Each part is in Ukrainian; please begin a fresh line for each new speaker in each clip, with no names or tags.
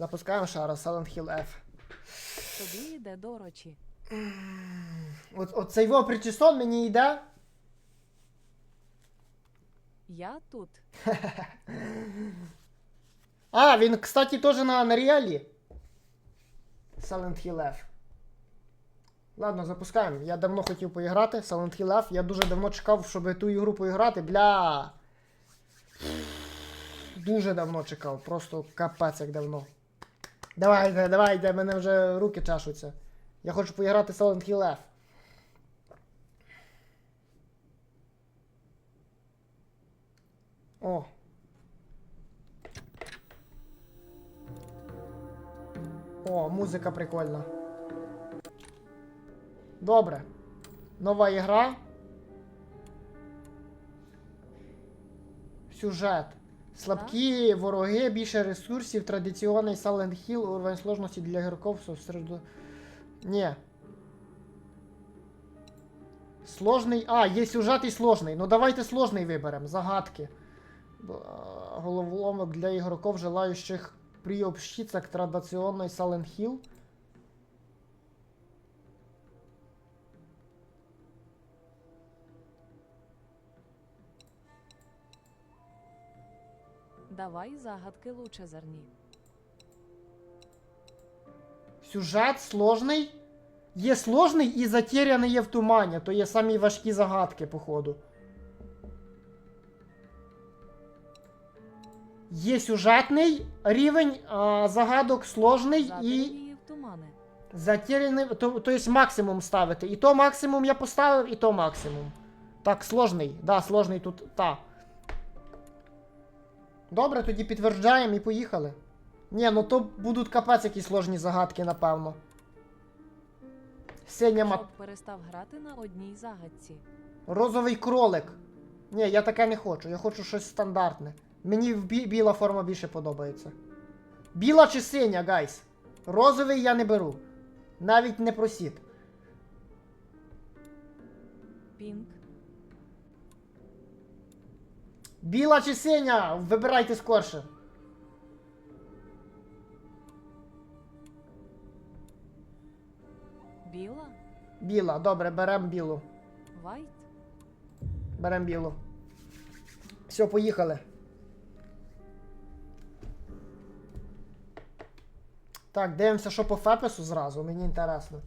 Запускаємо раз Silent Hill F.
Тобі йде до рочі.
От, от цей во причесон мені йде.
Я тут.
А, він, кстати, теж на Unreal. Silent Hill F. Ладно, запускаємо. Я давно хотів поіграти. Silent Hill F. Я дуже давно чекав, щоб ту ігру поіграти. Бля. Дуже давно чекав. Просто капець як давно. Давайте, давайте, мене вже руки чашуться. Я хочу поіграти Silent Hill F. О. О, музика прикольна. Добре. Нова ігра. Сюжет. Слабкі вороги, більше ресурсів, традиційний Silent Hill, уровень сложності для ігроків середу. Ні. Сложний. А, є сюжет і сложний. Ну давайте сложний виберемо. Загадки. Головоломок для ігроків, желаючих приобщиться к традиционной Silent Hill.
Давай загадки лучше зерні.
Сюжет сложний. Є сложний і затеряний є в тумані, то є самі важкі загадки, походу. Є сюжетний рівень а, загадок сложний і
Затеряні в тумани.
затеряний. То, то є максимум ставити. І то максимум я поставив, і то максимум. Так, сложний. Да, сложний тут. Та. Добре, тоді підтверджаємо і поїхали. Ні, ну то будуть капець якісь сложні загадки, напевно. Синя мат...
Перестав грати на одній загадці.
Розовий кролик. Ні, я таке не хочу. Я хочу щось стандартне. Мені бі- біла форма більше подобається. Біла чи синя, гайс? Розовий я не беру. Навіть не просіть.
Пінк.
Біла чи синя? Вибирайте скорше.
Біла.
Біла, добре, беремо білу.
Вайт.
Беремо білу. Все, поїхали. Так, дивимося, що по фепесу зразу, мені інтересно.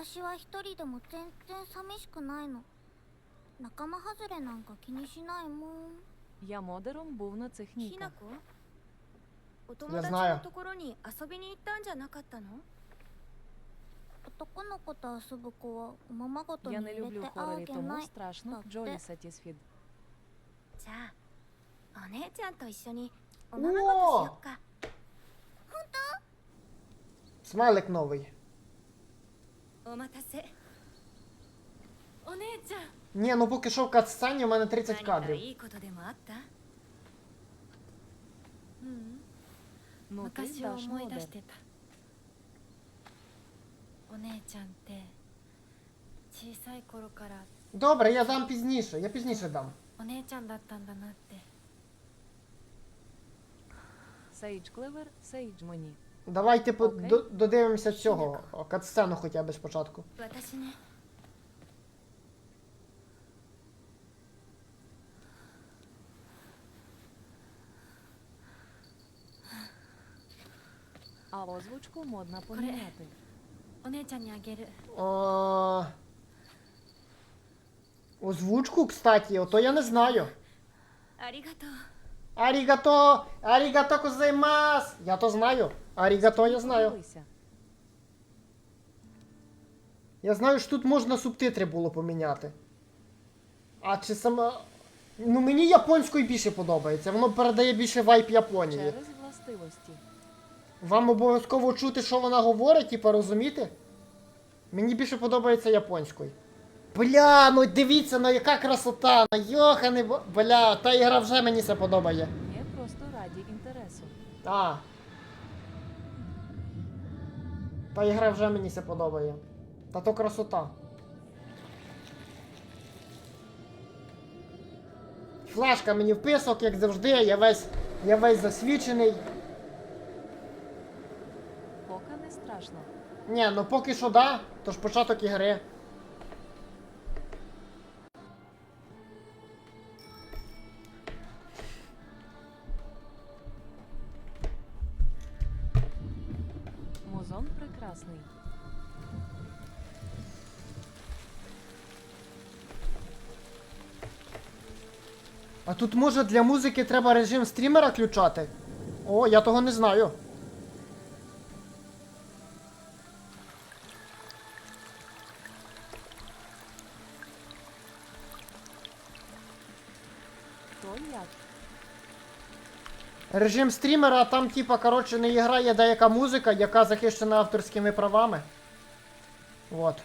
私は一人でも全然寂しくないの 仲間外れなんか気にしないもん
Я модером був на цих
ひ
ніках.
な子お友
Я
達
знаю.
のところに遊びに行ったんじゃなかったの
男の子と遊ぶ子はおままごとに
Я
入
не
れて
люблю
会う
хорорі,
わけ
тому
ない
страшно.
だって
Джолі Сатісфід.
じゃあお姉ちゃんと一緒におままごとしよっか
Смайлик новий.
お待たせお姉ちゃん
ні, ну поки що в катсцені у мене 30 кадрів.
Ну,
Добре, я дам пізніше, я пізніше дам.
Сейдж Клевер, Сейдж Мені.
Давайте okay. додивимося цього катсцену хоча б спочатку.
私ね
А озвучку модно поміняти.
お姉ちゃんにあげる
О... Озвучку, кстати, ото я не знаю.
ありがとう
Арігато! Арігато козаймас! Я то знаю. Арігато я знаю.
Подивися.
Я знаю, що тут можна субтитри було поміняти. А чи саме. Ну мені японською більше подобається. Воно передає більше вайп Японії.
Через властивості.
Вам обов'язково чути, що вона говорить, типа розуміти? Мені більше подобається японською. Бля, ну дивіться, ну яка красота! Ну йохани, бо- бля, та ігра вже мені це подобає.
Є просто раді інтересу.
А. Та ігра вже мені це подобає. Та то красота. Флешка мені вписок, як завжди, я весь Я весь засвічений.
Поки не страшно.
Ні, ну поки що да, то ж початок ігри.
Музон прекрасний.
А тут може для музики треба режим стрімера включати? О, я того не знаю. Режим стрімера, там, типа, коротше, не грає деяка музика, яка захищена авторськими правами. Вот.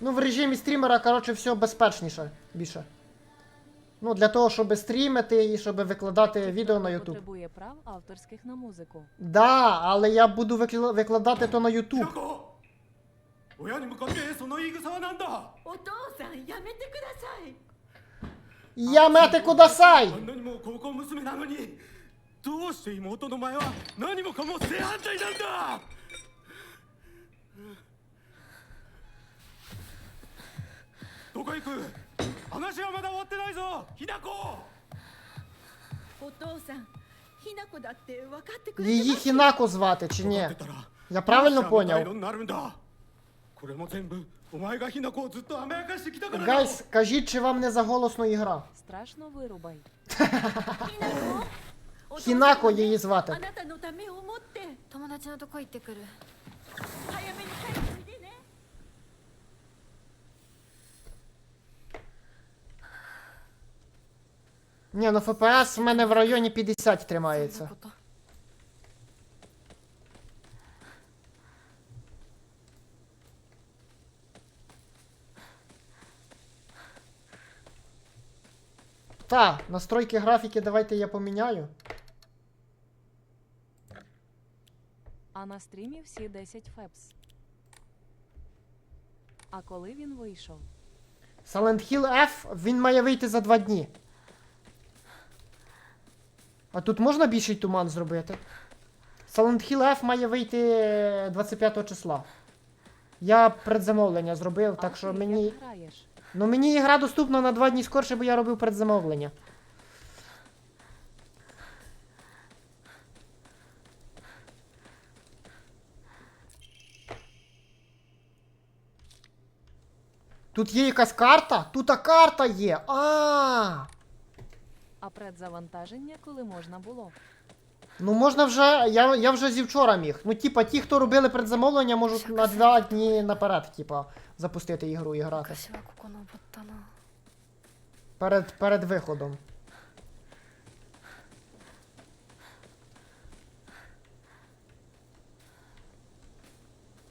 Ну, в режимі стрімера, коротше, все безпечніше більше. Ну, для того, щоб стрімити і щоб викладати відео на YouTube.
Потребує прав авторських на музику.
Да, але я буду викла- викладати то на YouTube.
子親に向かってその言い草は何だ
お父さんやめてください
Я мети кудасай!
あんなにも高校娘なのにどうして妹の前は何もかも正反対なんだどこ行く話はまだ終わってないぞひなこ
お父さんひな子だって分かってくれて
Її Хінако звати чи
分
ні?
かってたら
Я правильно
ど これも全部お前がひなこをずっと甘やかしてきたからだ
Гайс, кажіть, чи вам не заголосно ігра?
Страшно вирубай.
ひな子お父さん
Хінако її звати.
あなたのためを思って
友達のとこ行ってくる
早めに帰ってみてね
Ні, ну ФПС в мене в районі 50
そん
тримається.
なこと
Та, настройки графіки давайте я поміняю.
А на стрімі всі 10 фепс. А коли він вийшов?
Silent Hill F, він має вийти за 2 дні. А тут можна більший туман зробити? Silent Hill F має вийти е, 25 числа. Я предзамовлення зробив, так що мені.
граєш?
Ну мені ігра доступна на 2 дні скорше, бо я робив предзамовлення. Тут є якась карта? Тут та карта є. А.
А предзавантаження, коли можна було?
Ну можна вже. Я я вже зі вчора міг. Ну, типа, ті, хто робили предзамовлення, можуть на два дні наперед, типа, запустити ігру і грати. Перед перед виходом.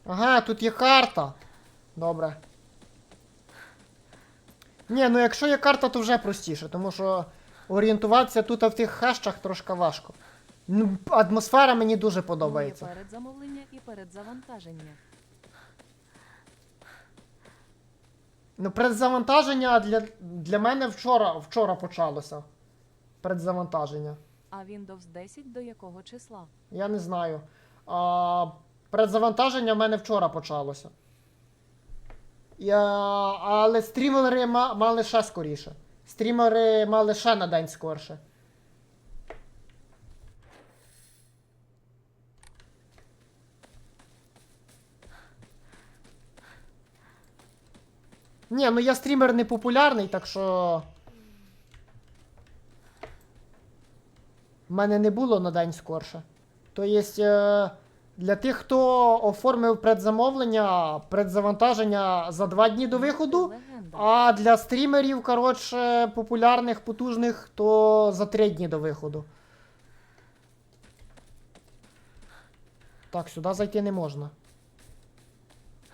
Ага, тут є карта. Добре. Ні, ну якщо є карта, то вже простіше, тому що орієнтуватися тут в тих хащах трошки важко. Ну, атмосфера мені дуже подобається.
є передзамовлення і передзавантаження.
Ну, предзавантаження для, для мене вчора, вчора почалося. Предзавантаження.
А Windows 10 до якого числа?
Я не знаю. А, предзавантаження в мене вчора почалося. Я, але стрімери мали ще скоріше. Стрімери мали ще на день скорше. Ні, ну я стрімер не популярний, так що. В мене не було на день скорше. То є, е, для тих, хто оформив предзамовлення, предзавантаження за два дні до виходу. А для стрімерів, коротше, популярних, потужних, то за три дні до виходу. Так, сюди зайти не можна.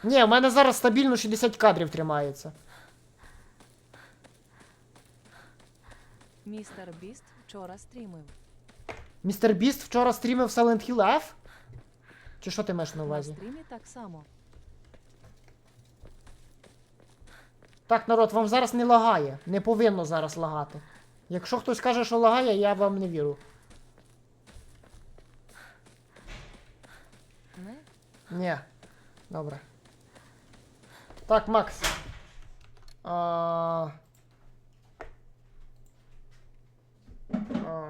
Ні, в мене зараз стабільно 60 кадрів тримається.
Містер Біст вчора стрімив.
Містер Біст вчора стрімив Silent Hill F? Чи що ти маєш на
На
увазі?
стрімі так само.
Так, народ, вам зараз не лагає. Не повинно зараз лагати. Якщо хтось каже, що лагає, я вам не вірю.
Не?
Ні. Добре. Так, Макс. А... А,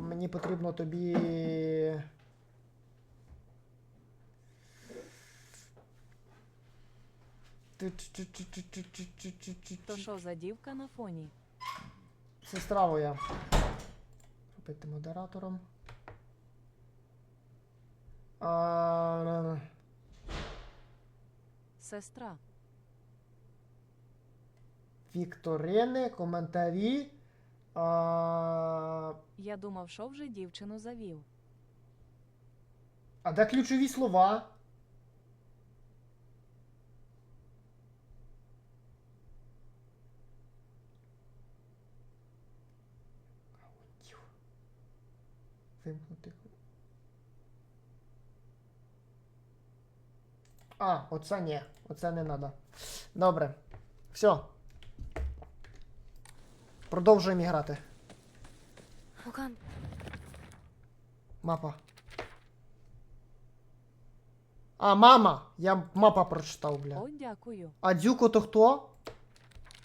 Мені потрібно тобі.
То що за дівка на фоні?
Сестра моя. Робити модератором. А...
Сестра.
Вікторини, коментарі. А,
Я думав, що вже дівчину завів.
а де ключові слова? А, оце ні. Оце не треба. Добре. Все. Продовжуємо грати. Мапа. А, мама! Я мапа прочитав, бля.
О, дякую.
А Дюко то хто?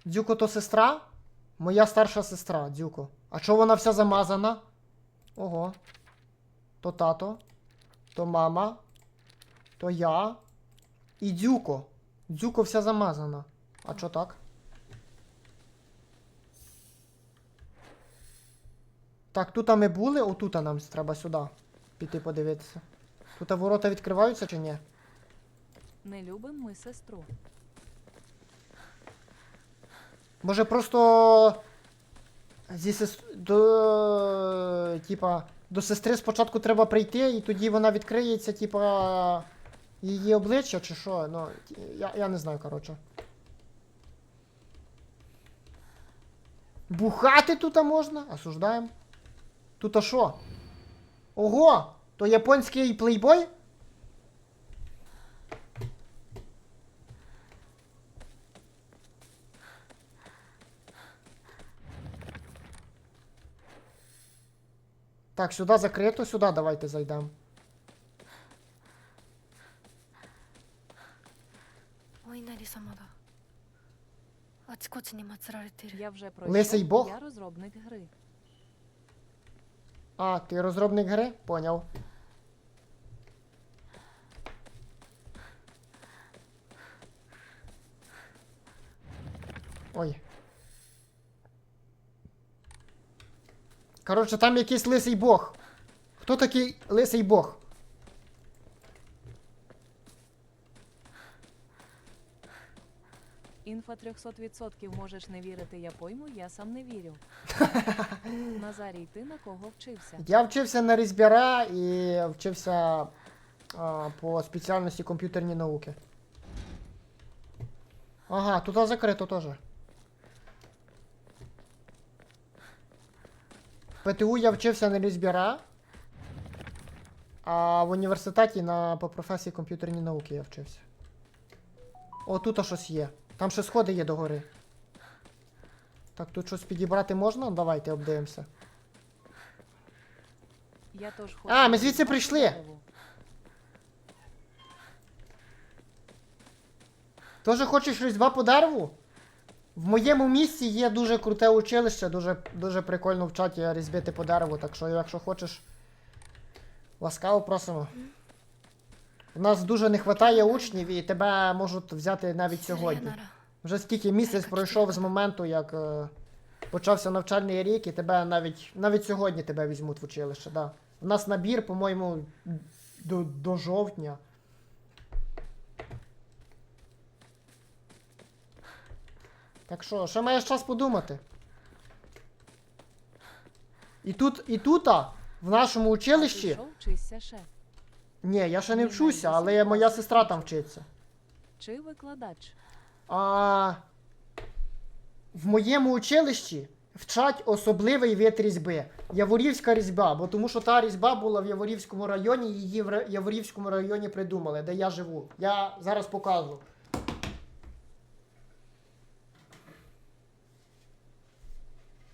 Дюко то сестра? Моя старша сестра, Дюко. А чого вона вся замазана? Ого. То тато, то мама, то я. І Дзюко. Дзюко вся замазана. А чо так? Так, тут ми були, отут нам треба сюди піти подивитися. Тут ворота відкриваються чи ні?
Не любим ми сестру.
Може просто зі сес... до... Типа, до сестри спочатку треба прийти, і тоді вона відкриється, типа, її обличчя чи що. Ну, я, я не знаю, коротше. Бухати тут можна? Осуждаємо. Тут а що? Ого! То японський плейбой? Так, сюди закрито, сюди давайте зайдемо.
様だあちこちに祀られてる
Я вже пройшов.
Лисий Бог?
Я розробник гри.
А, ти розробник гри? Поняв. Ой. Коротше, там якийсь лисий бог. Хто такий лисий бог?
Інфа 300% можеш не вірити, я пойму, я сам не вірю. Назарій, ти на кого вчився?
Я вчився на різбіра і вчився а, по спеціальності комп'ютерні науки. Ага, тут закрито теж. ПТУ я вчився на різбіра, а в університеті на, по професії комп'ютерні науки я вчився. О, тут щось є. Там ще сходи є догори. Так, тут щось підібрати можна? Давайте обдивимося.
Я тож хочу.
А, ми звідси прийшли. Тоже хочеш різьба по дереву? В моєму місті є дуже круте училище, дуже, дуже прикольно вчать різьбити по дереву, так що, якщо хочеш, ласкаво просимо. У нас дуже не вистачає учнів і тебе можуть взяти навіть сьогодні. Вже скільки місяць пройшов з моменту, як е, почався навчальний рік, і тебе навіть навіть сьогодні тебе візьмуть в училище. Да. У нас набір, по-моєму, до, до жовтня. Так що, ще маєш час подумати? І тут, і тут, а, в нашому училищі.
Пішов.
Ні, я ще не вчуся, але моя сестра там вчиться.
Чи викладач?
А в моєму училищі вчать особливий вид різьби. Яворівська різьба, бо тому що та різьба була в Яворівському районі, її в Яворівському районі придумали, де я живу. Я зараз покажу.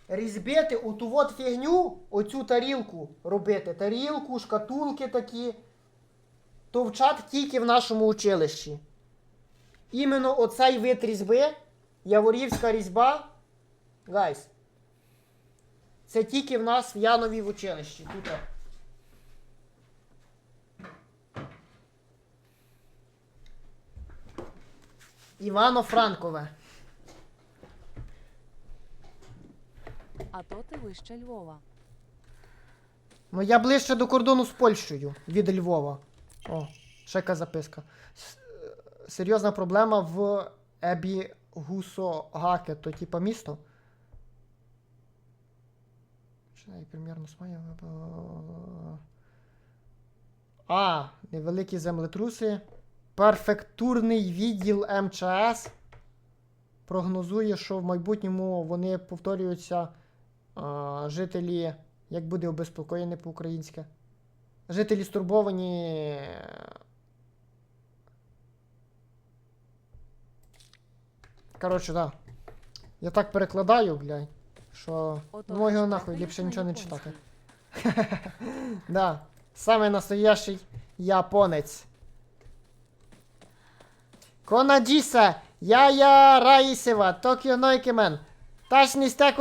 Різьбити оту от фігню, оцю тарілку робити. Тарілку, шкатулки такі. То вчать тільки в нашому училищі. Іменно оцей вид різьби, Яворівська різьба. Гайс. Це тільки в нас в Янові в училищі. Тут. Івано-Франкове.
А то ти вище Львова.
Ну я ближче до кордону з Польщею від Львова. О, ще яка записка. Серйозна проблема в Ебі Гусогаке, то типа місто. Що примірно смаю. А, невеликі землетруси. Перфектурний відділ МЧС прогнозує, що в майбутньому вони повторюються а, жителі. Як буде обезпокоєне по-українськи? Жителі стурбовані. Коротше, да. Я так перекладаю, блядь, що. Ну його нахуй, ліпше нічого не читати. Да. Саме настоящий японець. Конаджіса, я я Раїсева, Токіо Нойкемен. Ташні сте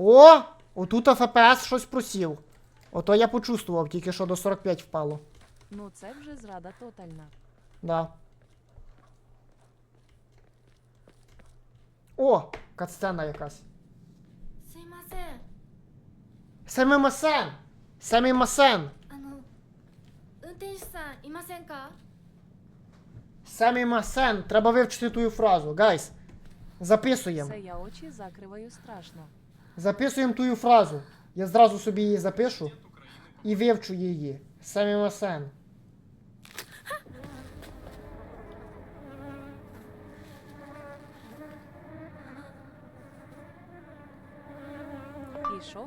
О! Отут ФПС щось просів. Ото я почувствував, тільки що до 45 впало.
Ну це вже зрада тотальна.
Да. О, катсцена якась.
Сеймасен.
Семимасен! Семимасен!
Ану.
Унтенші-сан. Треба вивчити твою фразу. Гайс. Записуємо.
Це я очі закриваю страшно.
Записуємо тую фразу. Я зразу собі її запишу і вивчу її.
Самим масен.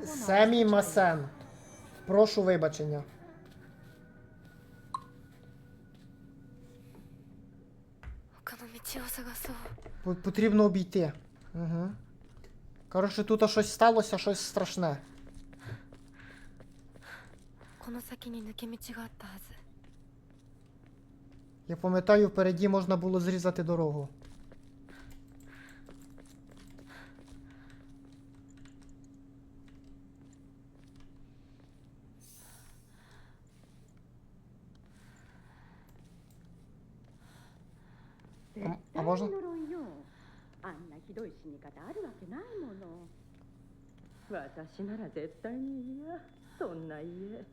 Семі
Масен. Прошу вибачення. Потрібно обійти. Угу. Коротше, тут щось сталося, щось страшне. Я пам'ятаю, впереді можна було зрізати дорогу.
А, можна? ひどい死に方あるわけないもの私なら絶対に嫌そんな家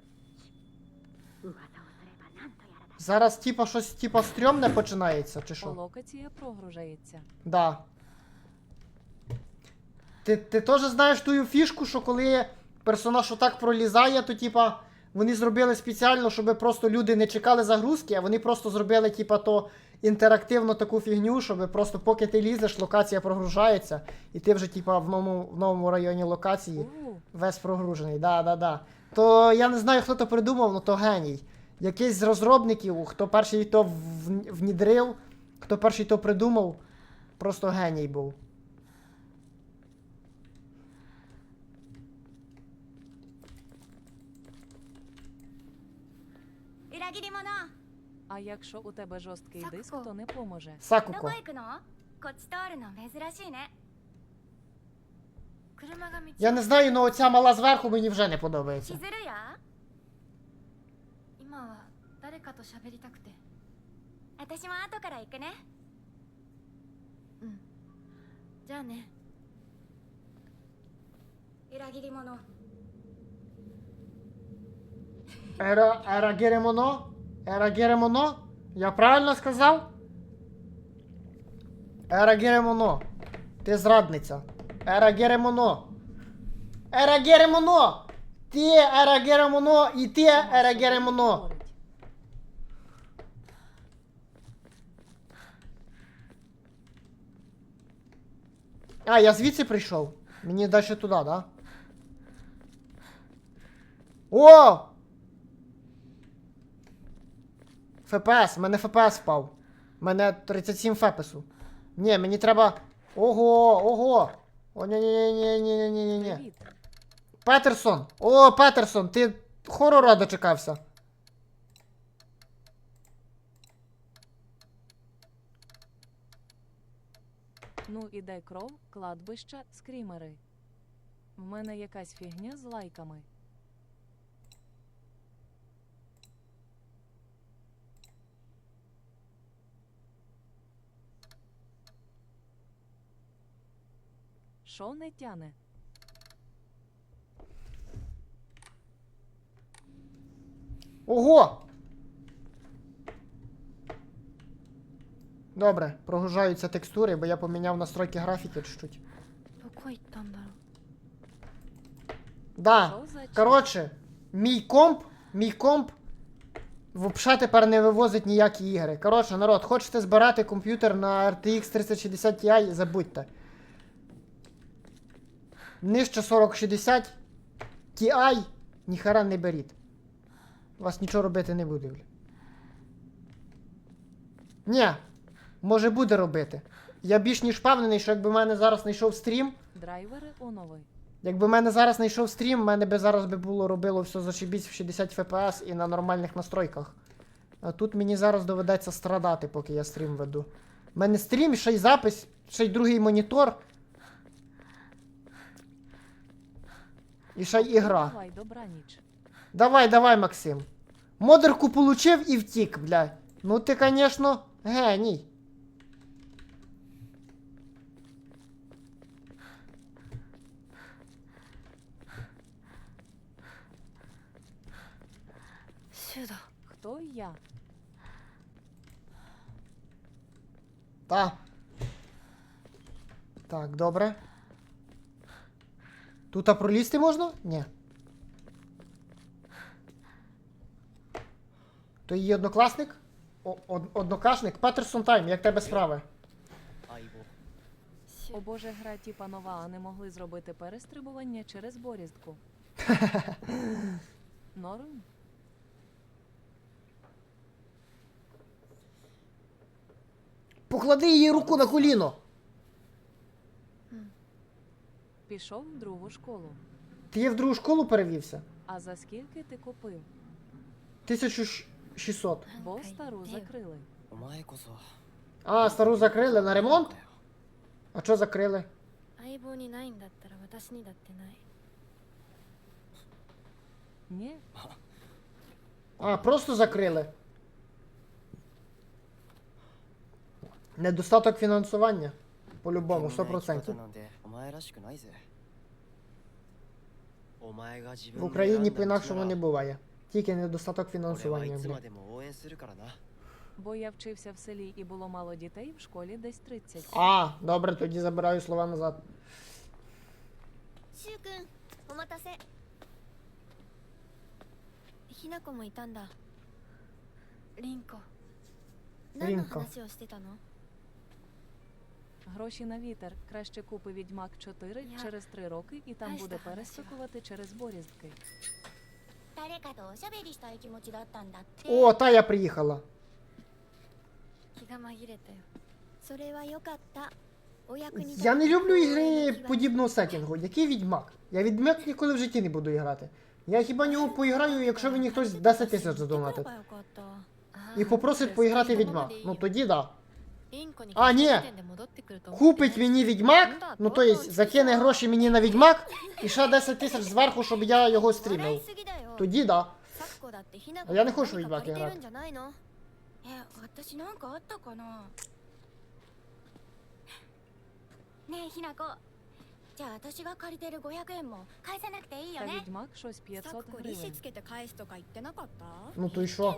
噂をすれば何とやらだ
Зараз типа щось типа стрьомне починається, чи що?
Локація прогружається.
Да. Ти, ти теж знаєш ту фішку, що коли персонаж отак пролізає, то типа вони зробили спеціально, щоб просто люди не чекали загрузки, а вони просто зробили, типа, то інтерактивну таку фігню, щоб просто поки ти лізеш, локація прогружається, і ти вже, типа, в новому, в новому районі локації весь прогружений. Да, да, да. То я не знаю, хто то придумав, але то геній. Якийсь з розробників, хто перший то внідрив, хто перший то придумав, просто геній був.
裏切り者
а якщо у тебе жорсткий
Сакко.
диск, то не поможе.
ど
Сакуко.
こ行くのこっち通るの珍しいね
車が道
Я не знаю, але оця мала зверху мені вже не
し
подобається.
ずるや
今は誰かと喋りたくて
私も後から行くね
うんじゃあね
裏切り者
Ера, ера Геремоно? Ера Геремоно? Я правильно сказав? Ера Геремоно. Ти зрадниця. Ера Геремоно. Ера Геремоно! Ти Ера Геремоно і ти Ера Геремоно. А, я звідси прийшов. Мені далі туди, да? О! ФПС, в мене ФПС впав. У мене 37 фепесу. Ні, мені треба. Ого, ого. О, ні, ні, ні, ні, ні, ні, ні, ні. Петерсон! О, Петерсон, ти хорора дочекався.
Ну іде кров, кладбища, скрімери. В мене якась фігня з лайками. Шо не тяне?
Ого! Добре, прогружаються текстури, бо я поміняв настройки графіки чуть-чуть. Да. Коротше, мій комп, мій комп взагалі тепер не вивозить ніякі ігри. Коротше, народ, хочете збирати комп'ютер на RTX 3060 Ti, забудьте. Нижче 4060 Ti ніхера не беріть. Вас нічого робити не буде. Ні, може буде робити. Я більш ніж впевнений, що якби в мене зараз знайшов стрім.
Драйвери онови.
Якби в мене зараз знайшов стрім, в мене би зараз би було робило все зашибісь в 60 FPS і на нормальних настройках. А тут мені зараз доведеться страдати, поки я стрім веду. У мене стрім, ще й запис, ще й другий монітор. І ще й ігра.
Давай, добраніч.
Давай, давай, Максим. Модерку получив і втік, бля. Ну ти, конечно, геній.
Сюда.
Хто я?
Та. Так, добре. Тут а пролізти можна? Ні. То її однокласник? О, од- однокашник? Петерсон Тайм, як тебе справи?
О боже, гра тіпа нова, а не могли зробити перестрибування через боріздку. Норм?
Поклади її руку на коліно.
Пішов в другу школу.
Ти я в другу школу перевівся?
А за скільки ти купив?
1600.
Бо стару закрили.
А, стару закрили на ремонт? А що закрили?
Ні.
А, просто закрили. Недостаток фінансування. По-любому, 100%. В Україні по-інакшому не буває. Тільки недостаток фінансування.
Бо я вчився в селі і було мало дітей в школі десь 30.
А, добре, тоді забираю слова назад.
Рінко. Рінко.
何の話をしてたの
Гроші на вітер. Краще купи Відьмак 4
Я-
через 3 роки і там
Ай,
буде
що
перескакувати через боріздки.
誰かとおしゃべりしたい気持ちだったんだって
О, та я приїхала.
気が紛れたよ
それはよかったお役に
Я не люблю ігри
気が
подібного сеттингу. Який відьмак? Я відьмак ніколи в житті не буду грати. Я хіба нього поіграю, якщо мені хтось 10 тисяч задонатить.
よかった
І попросить поіграти відьмак. Ну тоді да. А, ні! Купить мені відьмак, ну то тобто закине гроші мені на відьмак, і ще 10 тисяч зверху, щоб я його стрімив. Тоді да.
А я не хочу відьмаки грати.
Ну то
і
що?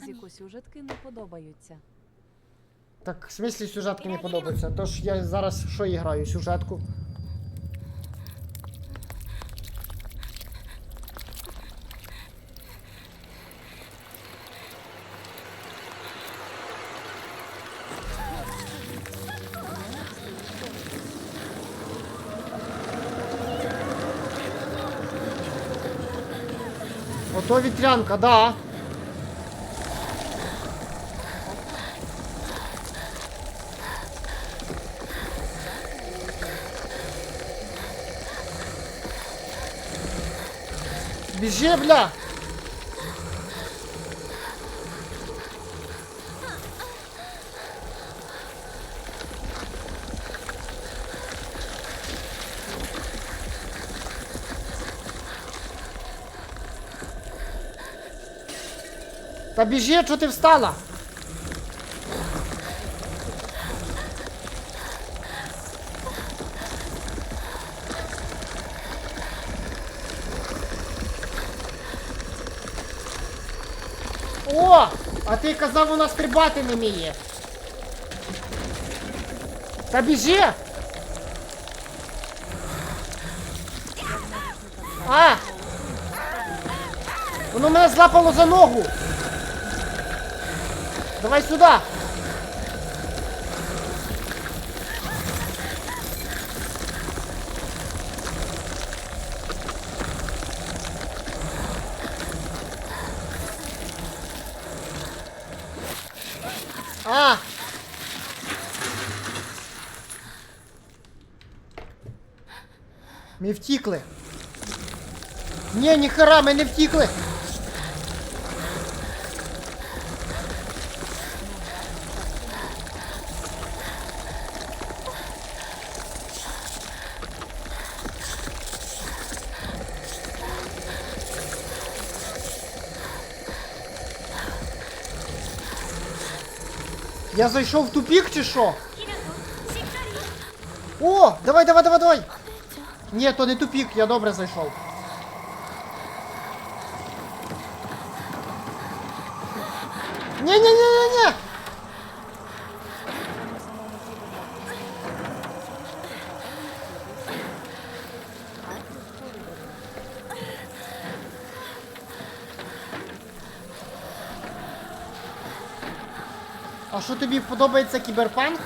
Назіку сюжетки не подобаються.
Так, в смислі сюжетки не подобаються. Тож я зараз що і граю? Сюжетку. Ото вітрянка, да. Біжи, бля! Та біжи, що ти встала? О! А ти казав, вона стрибати не вміє. Та біжи! А! Воно мене злапало за ногу! Давай сюди! втікли. Ні, ніхера, ми не втікли. Я зайшов в тупік чи що? О, давай, давай, давай, давай. Ні, то не тупік, я добре зайшов. Ні, ні, ні, ні, ні. А що тобі подобається кіберпанк?